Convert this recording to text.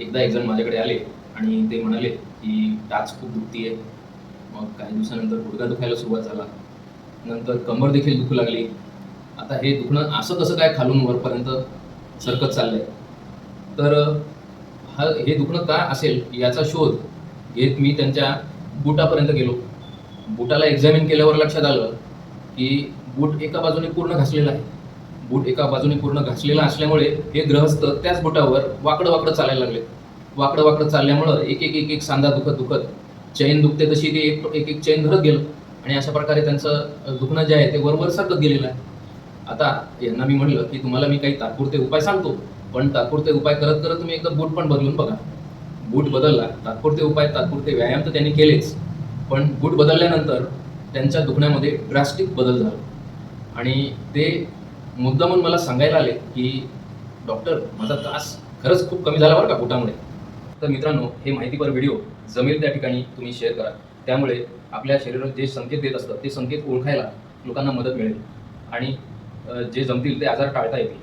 एकदा एक जण माझ्याकडे आले आणि ते म्हणाले की टाच खूप दुखती आहे मग काही दिवसानंतर गुडघा दुखायला सुरुवात झाला. नंतर कमर देखील दुखू लागली. आता हे दुखणं असं कसं काय खालून वरपर्यंत सरकत चाललंय? तर हा हे दुखणं का असेल याचा शोध घेत मी त्यांच्या बुटापर्यंत गेलो. बुटाला एक्झामिन केल्यावर लक्षात आलं की बूट एका बाजूने पूर्ण घासलेला आहे. बूट एका बाजूने पूर्ण घासलेला असल्यामुळे हे ग्रहस्थ त्याच बुटावर वाकडं वाकडं चालायला लागले. वाकडं वाकडं चालल्यामुळं एक एक एक एक सांधा दुखत दुखत चैन दुखते तशी ते एक एक एक चैन धरत गेलं. आणि अशा प्रकारे त्यांचं दुखणं जे आहे ते वरवर सरकत गेलेलं आहे. आता यांना मी म्हणलं की तुम्हाला मी काही तात्पुरते उपाय सांगतो. पण तात्पुरते उपाय करत करत तुम्ही एकदा बूट पण बदलून बघा. बूट बदलला तात्पुरते उपाय तात्पुरते व्यायाम तर त्यांनी केलेच. पण बूट बदलल्यानंतर त्यांच्या दुखण्यामध्ये ड्रास्टिक बदल झाला. आणि ते मुद्दा म्हणून मला सांगायला आले की डॉक्टर माझा त्रास खरंच खूप कमी झाला बरं का पोटामुळे. तर मित्रांनो हे माहितीपर व्हिडिओ जमेल त्या ठिकाणी तुम्ही शेअर करा. त्यामुळे आपल्या शरीरात जे संकेत देत असतात ते संकेत ओळखायला लोकांना मदत मिळेल. आणि जे जमतील ते आजार टाळता येतील.